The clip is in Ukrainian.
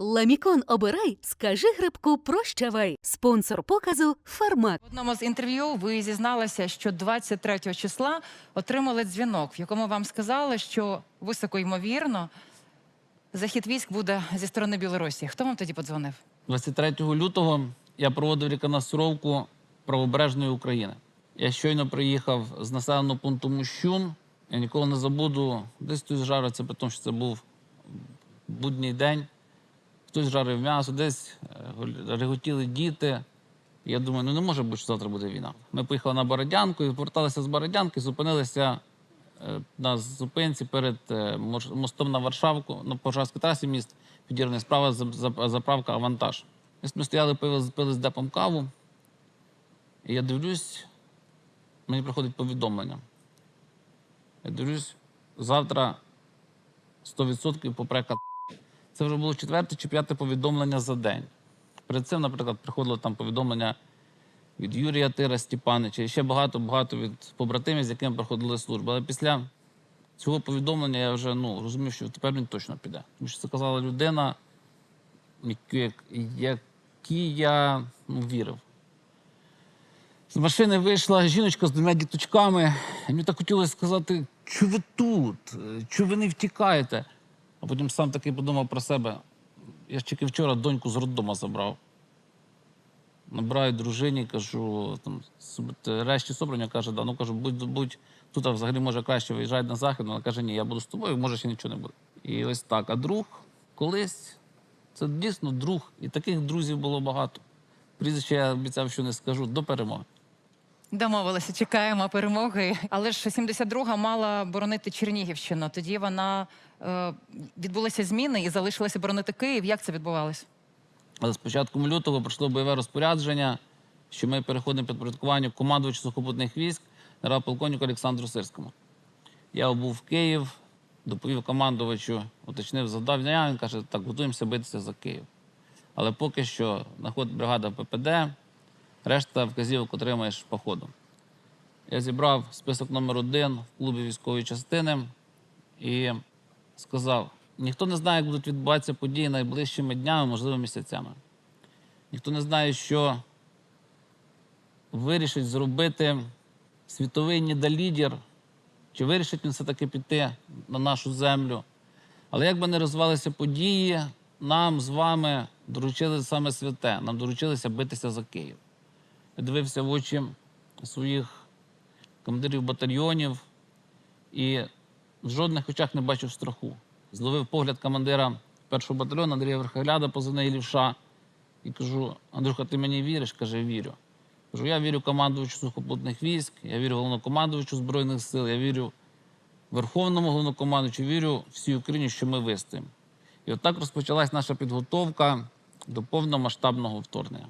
Ламікон обирай, скажи грибку прощавай. Спонсор показу Фармак. В одному з інтерв'ю ви зізналися, що 23 числа отримали дзвінок, в якому вам сказали, що високо ймовірно захід військ буде зі сторони Білорусі. Хто вам тоді подзвонив? 23 лютого я проводив реконструовку правобережної України. Я щойно приїхав з населеного пункту Мущун. Я ніколи не забуду, десь хтось жариться, при тому, що це був будній день. Хтось жарив м'ясо, десь е, реготіли діти. Я думаю, ну не може бути, що завтра буде війна. Ми поїхали на Бородянку і поверталися з Бородянки, зупинилися е, на зупинці перед е, мостом на Варшавку, на Пожарській трасі міст підірваний справа за- за- заправка Авантаж. Ми стояли, пили, пили з депом каву, і я дивлюсь, мені приходить повідомлення. Я дивлюсь, завтра 100% попрека. Це вже було четверте чи п'яте повідомлення за день. Перед цим, наприклад, приходило там повідомлення від Юрія Тира Степанича і ще багато-багато від побратимів, з якими проходили службу. Але після цього повідомлення я вже ну, розумів, що тепер він точно піде. Тому що це казала людина, якій я ну, вірив. З машини вийшла жіночка з двома діточками. Мені так хотілося сказати, що ви тут, що ви не втікаєте. А потім сам таки подумав про себе. Я ж тільки вчора доньку з роддома забрав. Набираю дружині, кажу, там, решті собрання каже, да, ну кажу, будь, будь тут, взагалі може краще виїжджати на захід. Вона каже, ні, я буду з тобою, може ще нічого не буде. І ось так. А друг колись, це дійсно друг. І таких друзів було багато. Прізвище я обіцяв, що не скажу до перемоги. Домовилися, чекаємо перемоги. Але ж 72-га мала боронити Чернігівщину. Тоді вона е, відбулися зміни і залишилася боронити Київ. Як це відбувалося? Але з початком лютого пройшло бойове розпорядження, що ми переходимо під підпорядкування командувачу сухопутних військ генерал-полковнику Олександру Сирському. Я був в Київ, доповів командувачу, уточнив завдання. Він каже, так, готуємося битися за Київ. Але поки що знаходить бригада ППД, решта вказівок отримаєш по ходу. Я зібрав список номер один в клубі військової частини і сказав: ніхто не знає, як будуть відбуватися події найближчими днями, можливо, місяцями. Ніхто не знає, що вирішить зробити світовий недолідер, чи вирішить він все-таки піти на нашу землю. Але як би не розвивалися події, нам з вами доручили саме святе. Нам доручилися битися за Київ. Дивився в очі своїх командирів батальйонів і в жодних очах не бачив страху. Зловив погляд командира першого батальйону Андрія Верхогляда, позивний лівша, і кажу: Андрюха, ти мені віриш? Каже, вірю. Кажу, я вірю командувачу сухопутних військ, я вірю головнокомандувачу Збройних сил, я вірю Верховному головнокомандувачу, вірю всій Україні, що ми вистоїмо. І отак розпочалась наша підготовка до повномасштабного вторгнення.